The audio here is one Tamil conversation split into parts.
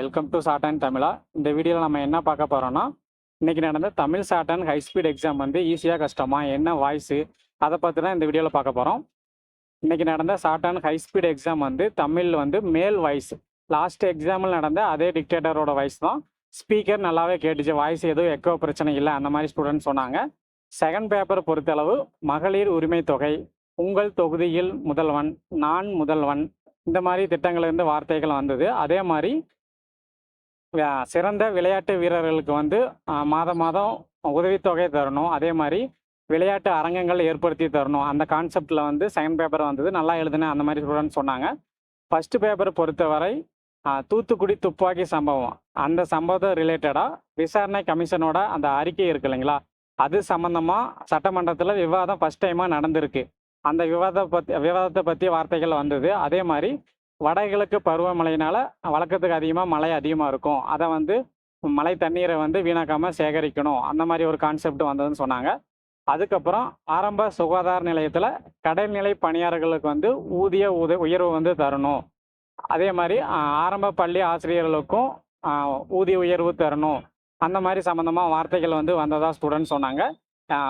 வெல்கம் டு சாட்டன் தமிழா இந்த வீடியோவில் நம்ம என்ன பார்க்க போகிறோம்னா இன்றைக்கி நடந்த Tamil shorthand high speed exam வந்து ஈஸியாக கஷ்டமா என்ன வாய்ஸு அதை பற்றி தான் இந்த வீடியோவில் பார்க்க போகிறோம் இன்றைக்கி நடந்த சாட்டன் ஹை ஸ்பீட் எக்ஸாம் வந்து தமிழ் வந்து மேல் வாய்ஸ் லாஸ்ட் எக்ஸாமில் நடந்த அதே டிக்டேட்டரோட வாய்ஸ் தான். ஸ்பீக்கர் நல்லாவே கேட்டுச்சு வாய்ஸ் எதுவும் எக்கோ பிரச்சனை இல்லை அந்த மாதிரி ஸ்டூடெண்ட் சொன்னாங்க. செகண்ட் பேப்பர் பொறுத்தளவு மகளிர் உரிமை தொகை உங்கள் தொகுதியில் முதல்வன் நான் முதல்வன் இந்த மாதிரி திட்டங்கள்லேருந்து வார்த்தைகள் வந்தது. அதே மாதிரி சிறந்த விளையாட்டு வீரர்களுக்கு வந்து மாதம் மாதம் உதவித்தொகை தரணும். அதே மாதிரி விளையாட்டு அரங்கங்கள் ஏற்படுத்தி தரணும். அந்த கான்செப்டில் வந்து செகண்ட் பேப்பர் வந்தது. நல்லா எழுதுனேன் அந்த மாதிரி ஸ்டூடெண்ட் சொன்னாங்க. ஃபர்ஸ்ட் பேப்பர் பொறுத்தவரை தூத்துக்குடி துப்பாக்கி சம்பவம். அந்த சம்பவத்தை ரிலேட்டடாக விசாரணை கமிஷனோட அந்த அறிக்கை இருக்கு இல்லைங்களா? அது சம்மந்தமாக சட்டமன்றத்தில் விவாதம் ஃபர்ஸ்ட் டைமாக நடந்திருக்கு. அந்த விவாதத்தை பற்றி விவாதத்தை பற்றி வார்த்தைகள் வந்தது. அதே மாதிரி வடகிழக்கு பருவமழையினால் வழக்கத்துக்கு அதிகமாக மழை அதிகமாக இருக்கும். அதை வந்து மழை தண்ணீரை வந்து வீணாக்காமல் சேகரிக்கணும். அந்த மாதிரி ஒரு கான்செப்ட் வந்ததுன்னு சொன்னாங்க. அதுக்கப்புறம் ஆரம்ப சுகாதார நிலையத்தில் கடல்நிலை பணியாளர்களுக்கு வந்து ஊதிய உத உயர்வு வந்து தரணும். அதே மாதிரி ஆரம்ப பள்ளி ஆசிரியர்களுக்கும் ஊதிய உயர்வு தரணும். அந்த மாதிரி சம்மந்தமாக வார்த்தைகள் வந்து வந்ததாக ஸ்டூடெண்ட் சொன்னாங்க.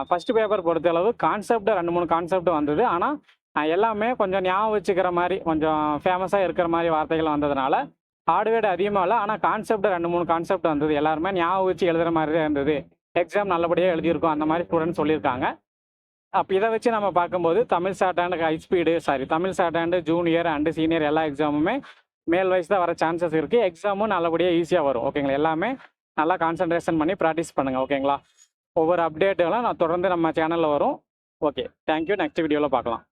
ஃபர்ஸ்ட் பேப்பர் பொறுத்தளவு கான்செப்ட் ரெண்டு மூணு கான்செப்ட் வந்தது. ஆனால் எல்லாமே கொஞ்சம் ஞாபகம் வச்சுக்கிற மாதிரி கொஞ்சம் ஃபேமஸாக இருக்கிற மாதிரி வார்த்தைகள் வந்ததுனால ஹார்ட்வேர்டு அதிகமாக இல்லை ஆனால் கான்செப்ட் ரெண்டு மூணு கான்செப்ட் வந்தது. எல்லாருமே ஞாபகம் வச்சு எழுதுகிற மாதிரி தான் இருந்தது. எக்ஸாம் நல்லபடியாக எழுதியிருக்கோம் அந்த மாதிரி ஸ்டூடெண்ட் சொல்லியிருக்காங்க. அப்போ இதை வச்சு நம்ம பார்க்கும்போது Tamil shorthand high speed sorry Tamil shorthand junior and senior எல்லா எக்ஸாமுமே மேல் வயசு தான் வர சான்சஸ் இருக்குது எக்ஸாமும் நல்லபடியாக ஈஸியாக வரும் ஓகேங்களா எல்லாமே நல்லா கான்சன்ட்ரேஷன் பண்ணி ப்ராக்டிஸ் பண்ணுங்கள் ஓகேங்களா ஒவ்வொரு அப்டேட்டுகளும் நான் தொடர்ந்து நம்ம சேனலில் வரும். ஓகே தேங்க்யூ நெக்ஸ்ட் வீடியோவில் பார்க்கலாம்.